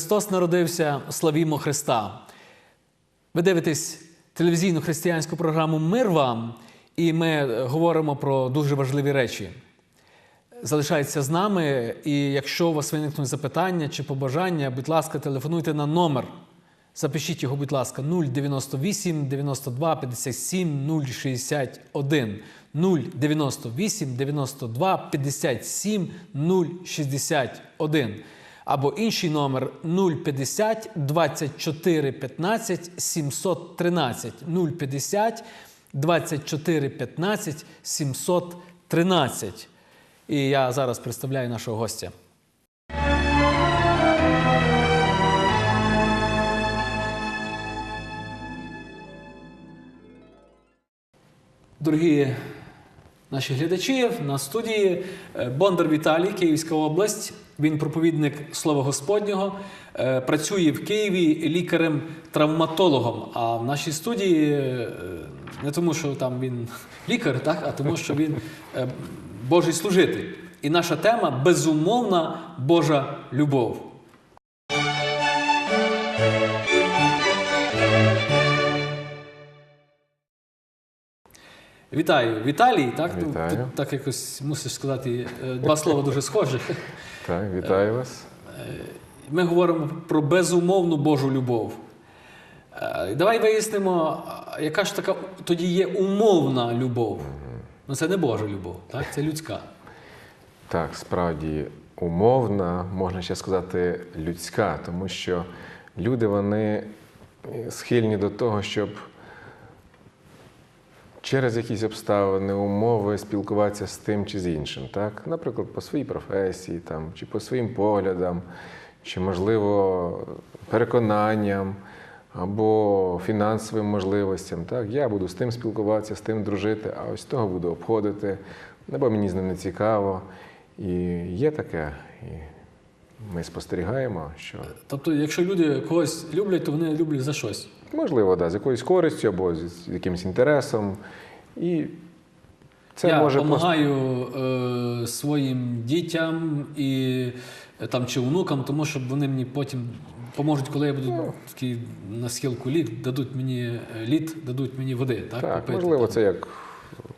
Христос народився, славімо Христа. Ви дивитесь телевізійну християнську програму Мир вам, і ми е, говоримо про дуже важливі речі. Залишайтеся з нами, і якщо у вас виникнуть запитання чи побажання, будь ласка, телефонуйте на номер. Запишіть його, будь ласка, 098 92 57 061. 098 92 57 061. Або інший номер 050 24 15 713. 050 24 15 713. І я зараз представляю нашого гостя. Дорогі наші глядачі, на студії е, Бондар Віталій, Київська область. Він проповідник Слова Господнього, е, працює в Києві лікарем-травматологом. А в нашій студії е, не тому, що там він лікар, так, а тому, що він Божий служитель. І наша тема безумовна Божа любов. Вітаю, Віталій, так? Вітаю. тут так якось мусиш сказати е, два слова дуже схожих. Так, вітаю вас. Ми говоримо про безумовну Божу любов. Е, Давай вияснимо, яка ж така тоді є умовна любов. Ну, це не Божа любов, так? це людська. Так, справді умовна, можна ще сказати, людська, тому що люди вони схильні до того, щоб через якісь обставини, умови спілкуватися з тим чи з іншим. Так? Наприклад, по своїй професії, там, чи по своїм поглядам, чи, можливо, переконанням або фінансовим можливостям. Так? Я буду з тим спілкуватися, з тим дружити, а ось того буду обходити, або мені з ним не цікаво. І є таке. І ми спостерігаємо, що Тобто, якщо люди когось люблять, то вони люблять за щось. Можливо, да, з якоюсь користю або з якимось інтересом. І це Я може просто допомагаю е, своїм дітям і е, там, чи внукам, тому що вони мені потім поможуть, коли я буду Ну. такий на схилку літ, дадуть мені е, лід, дадуть мені води. Так, так, попити, можливо, там. це як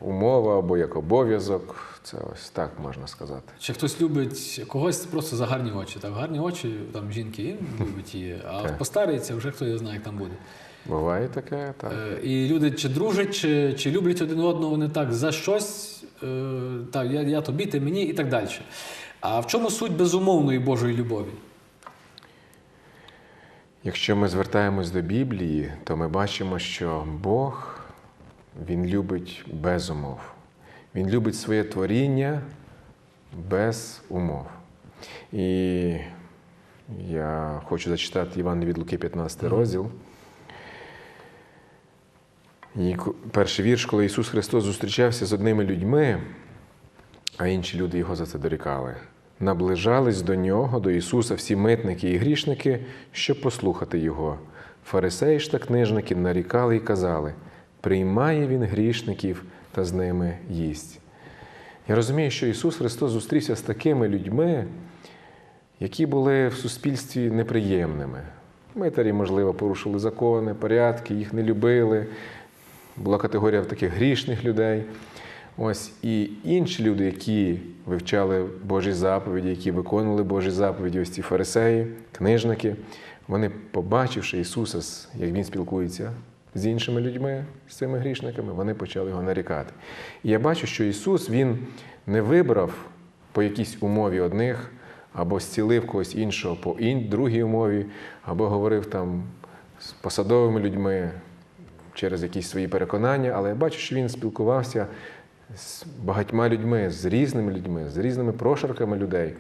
умова або як обов'язок. Це ось так можна сказати. Чи хтось любить когось просто за гарні очі. Так, гарні очі, там жінки любить її, а Так. постариться, вже хто його знає, як там буде. Буває таке, так. Е, І люди чи дружать, чи, чи люблять один одного, вони так за щось, е, так, я, я тобі, ти мені і так далі. А в чому суть безумовної Божої любові? Якщо ми звертаємось до Біблії, то ми бачимо, що Бог Він любить без умов. Він любить своє творіння без умов. І я хочу зачитати Іван від Луки, 15 розділ. І перший вірш, коли Ісус Христос зустрічався з одними людьми, а інші люди його за це дорікали. Наближались до нього, до Ісуса, всі митники і грішники, щоб послухати Його. Фарисеї ж та книжники нарікали і казали: приймає Він грішників та з ними їсть. Я розумію, що Ісус Христос зустрівся з такими людьми, які були в суспільстві неприємними. Митарі, можливо, порушили закони, порядки, їх не любили. Була категорія таких грішних людей. Ось і інші люди, які вивчали Божі заповіді, які виконували Божі заповіді, ось ці фарисеї, книжники, вони, побачивши Ісуса, як Він спілкується з іншими людьми, з цими грішниками, вони почали його нарікати. І я бачу, що Ісус Він не вибрав по якійсь умові одних, або зцілив когось іншого по другій умові, або говорив там з посадовими людьми, через якісь свої переконання, але я бачу, що він спілкувався з багатьма людьми, з різними людьми, з різними прошарками людей.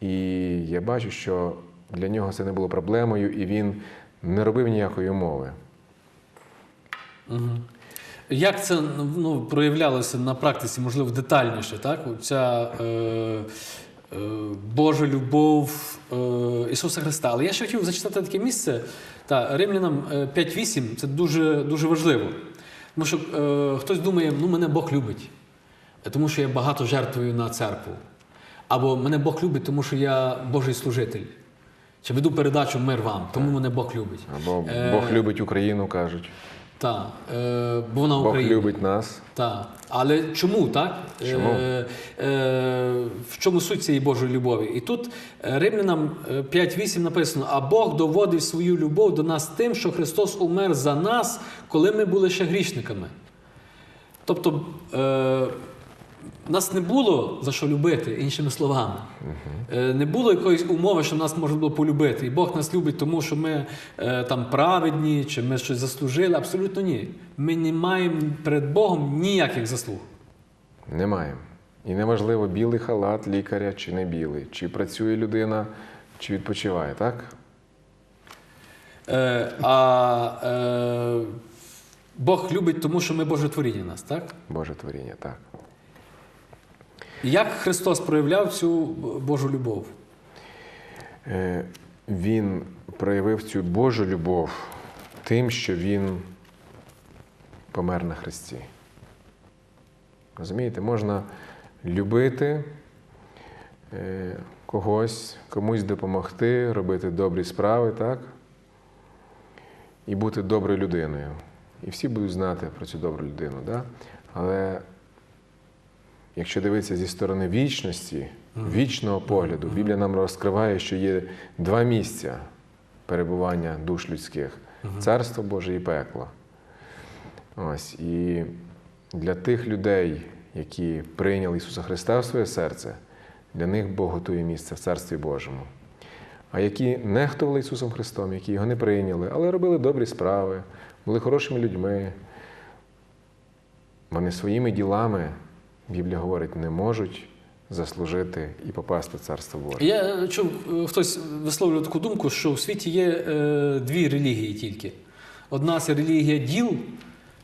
І я бачу, що для нього це не було проблемою, і він не робив ніякої умови. Як це ну, проявлялося на практиці, можливо, детальніше, так? Ця е, е, Божа любов е, Ісуса Христа. Але я ще хотів зачитати таке місце. Та, Римлянам е, 5.8 це дуже, дуже важливо. Тому що е, хтось думає, ну мене Бог любить, е, тому що я багато жертвую на церкву. Або мене Бог любить, тому що я Божий служитель. Чи веду передачу Мир вам, тому мене Бог любить. Або Е, Бог любить Україну, кажуть. Так, е, бо вона Бог Україна. любить нас. Так. Але чому так? Чому? Е, е, в чому суть цієї Божої любові? І тут е, Римлянам е, 5.8 написано: а Бог доводив свою любов до нас тим, що Христос умер за нас, коли ми були ще грішниками. Тобто е, нас не було за що любити, іншими словами. Е, Не було якоїсь умови, що нас можна було полюбити. І Бог нас любить, тому що ми е, там праведні, чи ми щось заслужили. Абсолютно ні. Ми не маємо перед Богом ніяких заслуг. Не маємо. І неважливо, білий халат лікаря чи не білий, чи працює людина, чи відпочиває, так? Е, а е, Бог любить, тому що ми Боже творіння нас, так? Боже творіння, так. Як Христос проявляв цю Божу любов? Е, Він проявив цю Божу любов тим, що він помер на Христі. Розумієте, можна любити е, когось, комусь допомогти, робити добрі справи, так? І бути доброю людиною. І всі будуть знати про цю добру людину. Да? Але якщо дивитися зі сторони вічності, вічного погляду, Біблія нам розкриває, що є два місця перебування душ людських царство Боже і пекло. Ось. І для тих людей, які прийняли Ісуса Христа в своє серце, для них Бог готує місце в Царстві Божому. А які нехтували Ісусом Христом, які його не прийняли, але робили добрі справи, були хорошими людьми, вони своїми ділами, Біблія говорить, не можуть заслужити і попасти в Царство Боже. Я чув, е, хтось висловлював таку думку, що в світі є е, дві релігії тільки. Одна це релігія діл,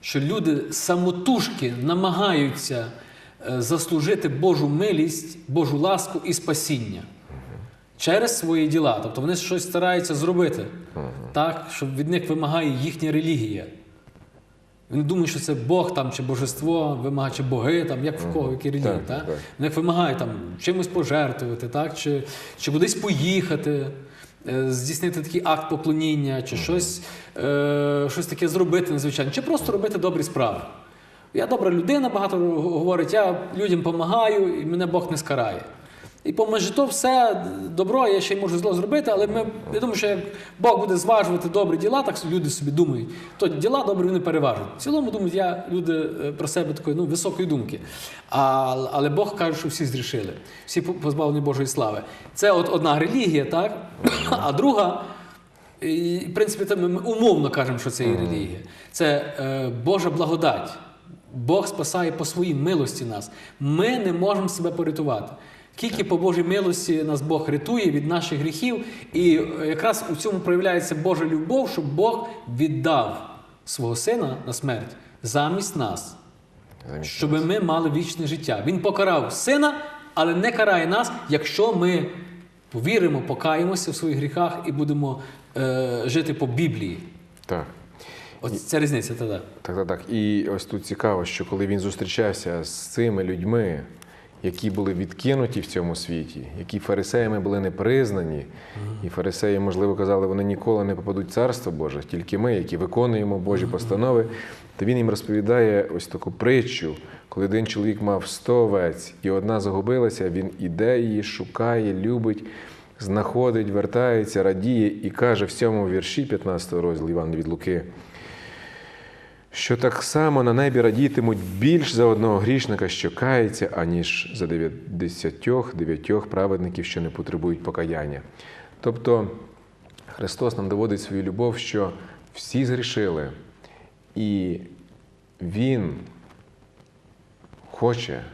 що люди самотужки намагаються е, заслужити Божу милість, Божу ласку і спасіння через свої діла. Тобто вони щось стараються зробити, так, що від них вимагає їхня релігія. Вони думають, що це Бог там, чи божество вимагає, чи боги, там, як в кого, в якій релігії. Так, Так, так. В них там, чимось пожертвувати, так? Чи, чи кудись поїхати, е, здійснити такий акт поклоніння, чи щось, е, щось таке зробити надзвичайно, чи просто робити добрі справи. Я добра людина, багато говорить, я людям допомагаю і мене Бог не скарає. І поможе то все добро, я ще й можу зло зробити, але ми, я думаю, що як Бог буде зважувати добрі діла, так люди собі думають, то діла добрі вони переважують. В цілому думають, я люди е, про себе такої ну, високої думки. А, але Бог каже, що всі зрішили, всі позбавлені Божої слави. Це от одна релігія, так? А друга, і, в принципі, це ми умовно кажемо, що це є релігія. Це е, Божа благодать. Бог спасає по своїй милості нас. Ми не можемо себе порятувати. Тільки по Божій милості нас Бог рятує від наших гріхів, і е, якраз у цьому проявляється Божа любов, що Бог віддав свого сина на смерть замість нас, Замість щоб ми мали вічне життя. Він покарав сина, але не карає нас, якщо ми повіримо, покаємося в своїх гріхах і будемо е, жити по Біблії. Так. Ось це різниця тоді. Так, так, так. І ось тут цікаво, що коли він зустрічався з цими людьми, які були відкинуті в цьому світі, які фарисеями були не признані, і фарисеї, можливо, казали, вони ніколи не попадуть в царство Боже, тільки ми, які виконуємо Божі постанови, то він їм розповідає ось таку притчу, коли один чоловік мав 100 овець, і одна загубилася, він іде її, шукає, любить. Знаходить, вертається, радіє і каже в цьому вірші 15 розділу Івана від Луки, що так само на небі радітимуть більш за одного грішника, що кається, аніж за 99 праведників, що не потребують покаяння. Тобто Христос нам доводить свою любов, що всі згрішили, і Він хоче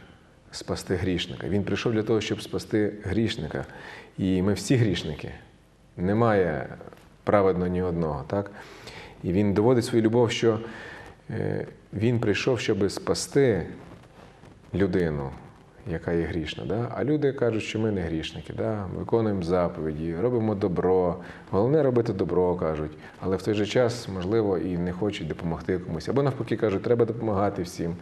спасти грішника. Він прийшов для того, щоб спасти грішника. І ми всі грішники. Немає праведно ні одного. Так? І він доводить свою любов, що він прийшов, щоб спасти людину, яка є грішна. Да? А люди кажуть, що ми не грішники, да? виконуємо заповіді, робимо добро. Головне робити добро, кажуть, але в той же час, можливо, і не хочуть допомогти комусь. Або навпаки кажуть, треба допомагати всім.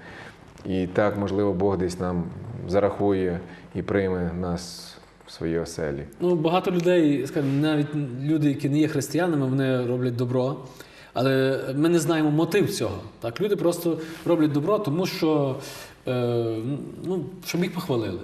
І так, можливо, Бог десь нам зарахує і прийме нас в своїй оселі. Ну, багато людей, скажімо, навіть люди, які не є християнами, вони роблять добро. Але ми не знаємо мотив цього. Так? Люди просто роблять добро, тому що е, ну, щоб їх похвалили.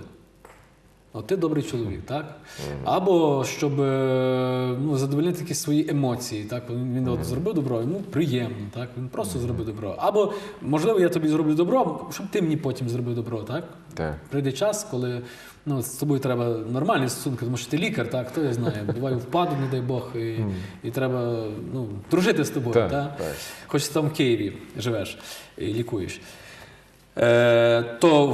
От ти добрий чоловік, так? Або щоб е, ну, задовольнити якісь свої емоції. Так? Він, от зробив добро, йому приємно, так? Він просто зробив добро. Або, можливо, я тобі зроблю добро, щоб ти мені потім зробив добро, так? Так. Прийде час, коли ну, з тобою треба нормальні стосунки, тому що ти лікар, так, хто я знає, буває впаду, не дай Бог, і, і треба ну, дружити з тобою, Так, так, так. хоч ти там в Києві живеш і лікуєш. Е, то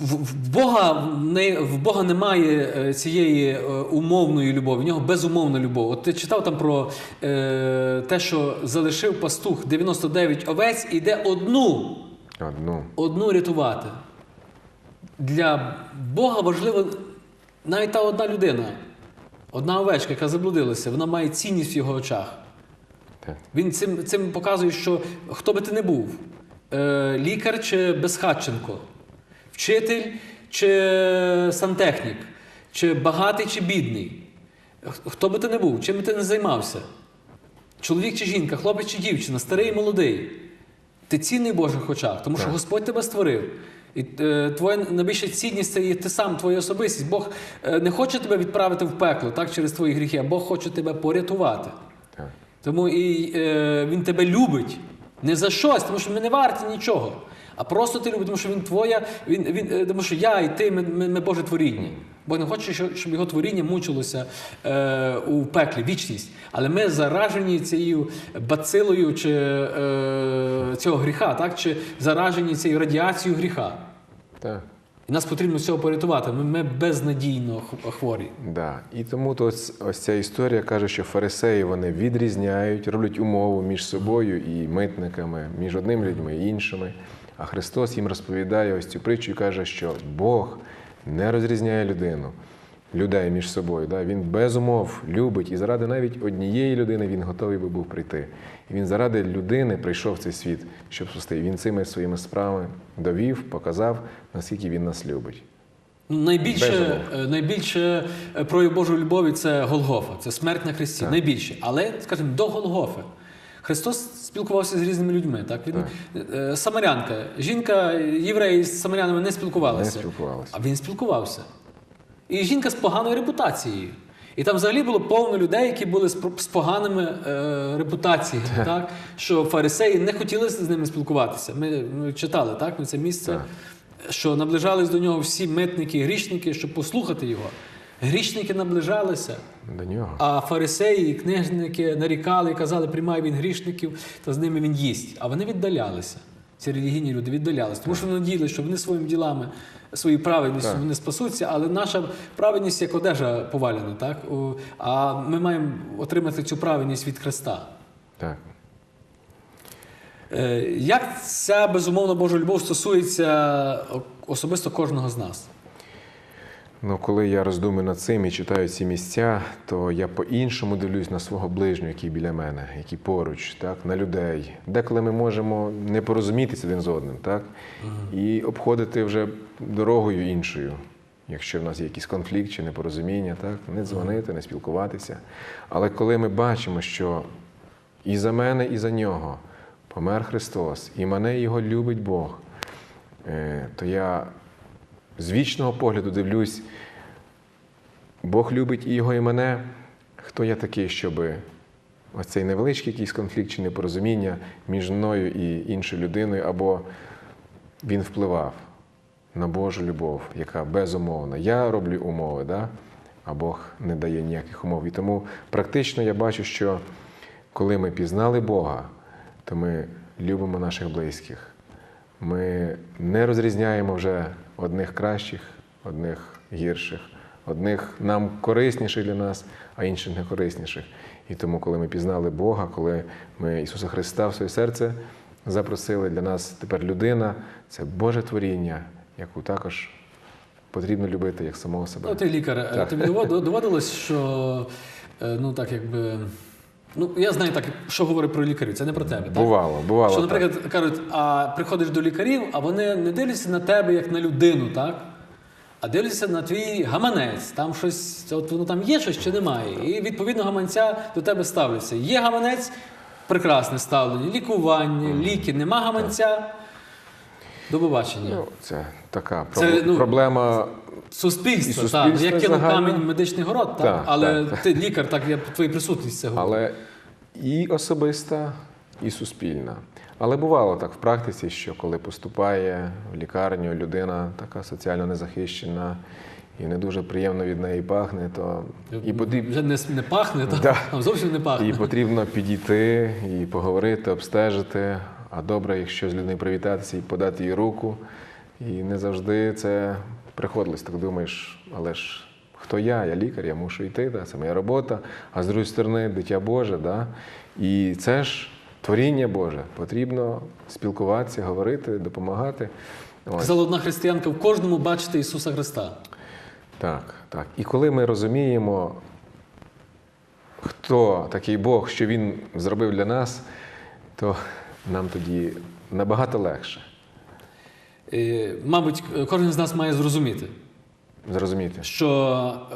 в, Бога, не, в Бога немає е, цієї е, умовної любові, в нього безумовна любов. От ти читав там про те, що залишив пастух 99 овець і йде одну Одну. одну рятувати. Для Бога важливо навіть та одна людина, одна овечка, яка заблудилася, вона має цінність в його очах. Він цим, цим показує, що хто би ти не був, лікар чи безхатченко, вчитель чи сантехнік, чи багатий чи бідний, хто би ти не був, чим би ти не займався, чоловік чи жінка, хлопець чи дівчина, старий і молодий. Ти цінний в Божих очах, тому що Господь тебе створив. І е, твоя найбільша цінність це є ти сам, твоя особистість. Бог е, не хоче тебе відправити в пекло так, через твої гріхи, а Бог хоче тебе порятувати. Так. Тому і е, він тебе любить не за щось, тому що ми не варті нічого. А просто ти любиш, тому що він твоя, він, він, е, тому що я і ти, ми, ми, ми Боже творіння. Бо не хоче, щоб, його творіння мучилося е, у пеклі, вічність. Але ми заражені цією бацилою чи, е, цього гріха, так? чи заражені цією радіацією гріха. Так. І нас потрібно всього порятувати. Ми, ми безнадійно хворі. Да. І тому то ось, ось ця історія каже, що фарисеї вони відрізняють, роблять умову між собою і митниками, між одними людьми і іншими. А Христос їм розповідає ось цю притчу і каже, що Бог не розрізняє людину, людей між собою. Да? Він без умов любить, і заради навіть однієї людини він готовий би був прийти. І він заради людини прийшов в цей світ, щоб спасти. Він цими своїми справами довів, показав, наскільки він нас любить. Ну, Найбільше, е, найбільше е, прояв Божої любові це Голгофа, це смерть на хресті. Так. Найбільше. Але, скажімо, до Голгофи. Христос спілкувався з різними людьми. Так? Він, е, Самарянка, жінка, євреї з самарянами не спілкувалися. Не спілкувалися. А він спілкувався. І жінка з поганою репутацією. І там взагалі було повно людей, які були з, поганими е, репутаціями, так? що фарисеї не хотіли з ними спілкуватися. Ми, ми читали так? Ми це місце, Так. що наближались до нього всі митники, грішники, щоб послухати його. Грішники наближалися, До нього. а фарисеї і книжники нарікали і казали, приймай він грішників, та з ними він їсть. А вони віддалялися. Ці релігійні люди віддалялися, тому що вони надіялися, що вони своїми ділами, своєю праведність Так. вони спасуться, але наша праведність як одежа повалена, так? А ми маємо отримати цю праведність від Христа. Так. Е, Як ця безумовна Божа любов стосується особисто кожного з нас? Ну, коли я роздумую над цим і читаю ці місця, то я по-іншому дивлюсь на свого ближнього, який біля мене, який поруч, так, на людей. Деколи ми можемо не порозумітися один з одним, так? І обходити вже дорогою іншою, якщо в нас є якийсь конфлікт чи непорозуміння, так? не дзвонити, не спілкуватися. Але коли ми бачимо, що і за мене, і за нього помер Христос, і мене його любить Бог, е, то я з вічного погляду дивлюсь, Бог любить і його, і мене. Хто я такий, щоб ось цей невеличкий якийсь конфлікт чи непорозуміння між мною і іншою людиною, або він впливав на Божу любов, яка безумовна. Я роблю умови, да? а Бог не дає ніяких умов. І тому практично я бачу, що коли ми пізнали Бога, то ми любимо наших близьких. Ми не розрізняємо вже одних кращих, одних гірших, одних нам корисніших для нас, а інших не корисніших. І тому, коли ми пізнали Бога, коли ми Ісуса Христа в своє серце запросили для нас тепер людина, це Боже творіння, яку також потрібно любити як самого себе. Ну, ти лікар, тобі доводилось, що е, ну так якби. Ну, я знаю так, що говорить про лікарів, це не про тебе. Так? Бувало, бувало. Що, так. наприклад, кажуть, а приходиш до лікарів, а вони не дивляться на тебе як на людину, так? а дивлюся на твій гаманець. Там щось, от воно там є щось чи немає. І відповідно гаманця до тебе ставляться. Є гаманець, прекрасне ставлення, лікування, ліки, нема гаманця. До побачення. Ну, це така Це, ну, проблема. Суспільство, І так. суспільство Як кинув загально. камінь медичний город, так. Так, але так. ти лікар, так я твою присутність це говорю. Але і особиста, і суспільна. Але бувало так в практиці, що коли поступає в лікарню людина така соціально незахищена і не дуже приємно від неї пахне, то і потрібно, Вже не, не пахне, так? Да. Там зовсім не пахне. і потрібно підійти і поговорити, обстежити. А добре, якщо з людиною привітатися і подати їй руку. І не завжди це приходилось. Так думаєш, але ж хто я? Я лікар, я мушу йти, да? це моя робота. А з другої сторони, дитя Боже, да? і це ж творіння Боже. Потрібно спілкуватися, говорити, допомагати. Казала одна християнка, в кожному бачите Ісуса Христа. Так, так. І коли ми розуміємо, хто такий Бог, що Він зробив для нас, то нам тоді набагато легше Мабуть, кожен з нас має зрозуміти, зрозуміти. що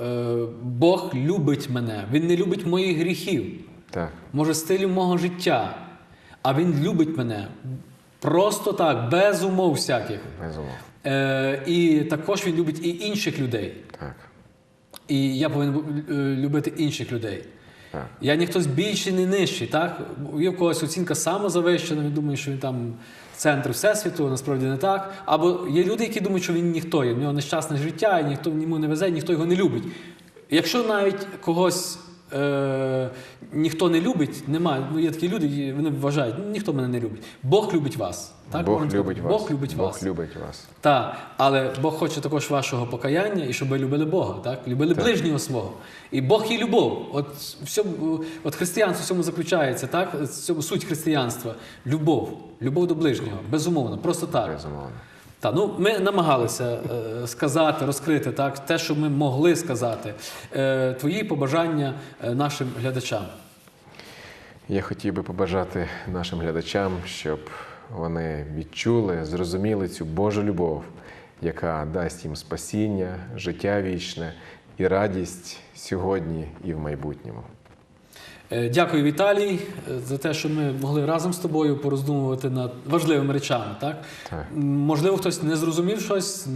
е, Бог любить мене, Він не любить моїх гріхів, Так, може, стилю мого життя, а Він любить мене просто так, без умов всяких. безумовно. Е, і також він любить і інших людей. Так, І я повинен е, любити інших людей. Я ніхто більший, не нижчий. Так? Є в когось оцінка самозавищена, він думає, що він там центр Всесвіту, насправді не так. Або є люди, які думають, що він ніхто є, в нього нещасне життя, і ніхто йому не везе, ніхто його не любить. Якщо навіть когось е, ніхто не любить, немає. Ну, є такі люди, вони вважають, ну, ніхто мене не любить. Бог любить вас. Так, Бог можна сказати? любить вас. Бог любить вас. Бог любить вас. Так, але Бог хоче також вашого покаяння і щоб ви любили Бога, так? Любили Так. ближнього свого. І Бог є любов. От, всьому, от християнство в цьому заключається, так? В цьому суть християнства. Любов. Любов до ближнього. Безумовно, просто так. Безумовно. Так, ну ми намагалися е, сказати, розкрити так, те, що ми могли сказати. Е, твої побажання е, нашим глядачам. Я хотів би побажати нашим глядачам, щоб вони відчули, зрозуміли цю Божу любов, яка дасть їм спасіння, життя вічне і радість сьогодні і в майбутньому. Е, Дякую, Віталій, е, за те, що ми могли разом з тобою пороздумувати над важливими речами. Так? Так. Можливо, хтось не зрозумів щось,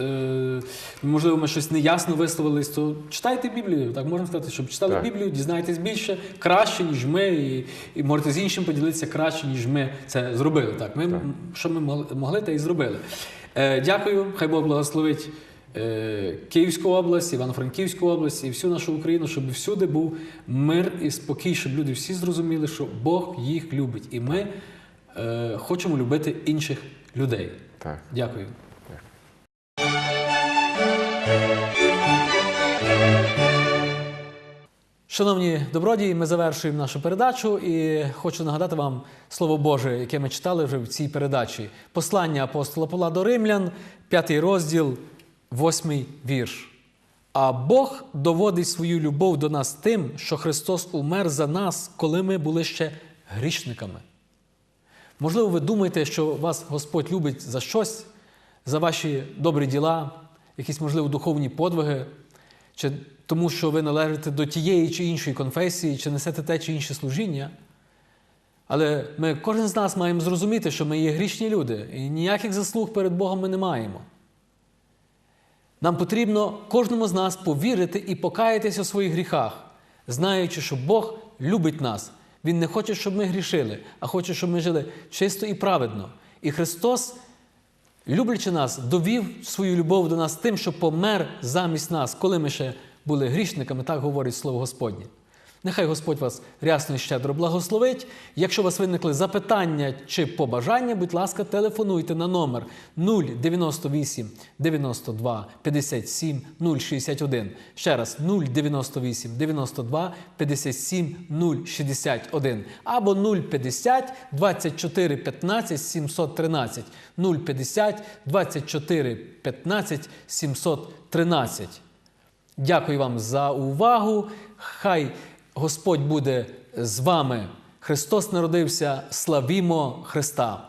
е, можливо, ми щось неясно висловились, то читайте Біблію. Так можна сказати, щоб читали Так. Біблію, дізнайтесь більше, краще, ніж ми, і, і можете з іншим поділитися краще, ніж ми це зробили. Так, ми, м, Що ми могли, могли, те і зробили. Дякую, хай Бог благословить. Е, Київську область, Івано-Франківську область і всю нашу Україну, щоб всюди був мир і спокій, щоб люди всі зрозуміли, що Бог їх любить, і ми е, хочемо любити інших людей. Так. Дякую. Шановні добродії, ми завершуємо нашу передачу і хочу нагадати вам слово Боже, яке ми читали вже в цій передачі. Послання апостола Павла до Римлян, п'ятий розділ, восьмий вірш. А Бог доводить свою любов до нас тим, що Христос умер за нас, коли ми були ще грішниками. Можливо, ви думаєте, що вас Господь любить за щось, за ваші добрі діла, якісь, можливо, духовні подвиги, чи тому, що ви належите до тієї чи іншої конфесії, чи несете те чи інше служіння. Але ми, кожен з нас маємо зрозуміти, що ми є грішні люди, і ніяких заслуг перед Богом ми не маємо. Нам потрібно кожному з нас повірити і покаятися у своїх гріхах, знаючи, що Бог любить нас. Він не хоче, щоб ми грішили, а хоче, щоб ми жили чисто і праведно. І Христос, люблячи нас, довів свою любов до нас тим, що помер замість нас, коли ми ще були грішниками, так говорить Слово Господнє. Нехай Господь вас рясно і щедро благословить. Якщо у вас виникли запитання чи побажання, будь ласка, телефонуйте на номер 098 92 57 061. Ще раз 098 92 57 061 або 050 24 15 713 050 24 15 713. Дякую вам за увагу. Хай Господь буде з вами. Христос народився. Славімо Христа!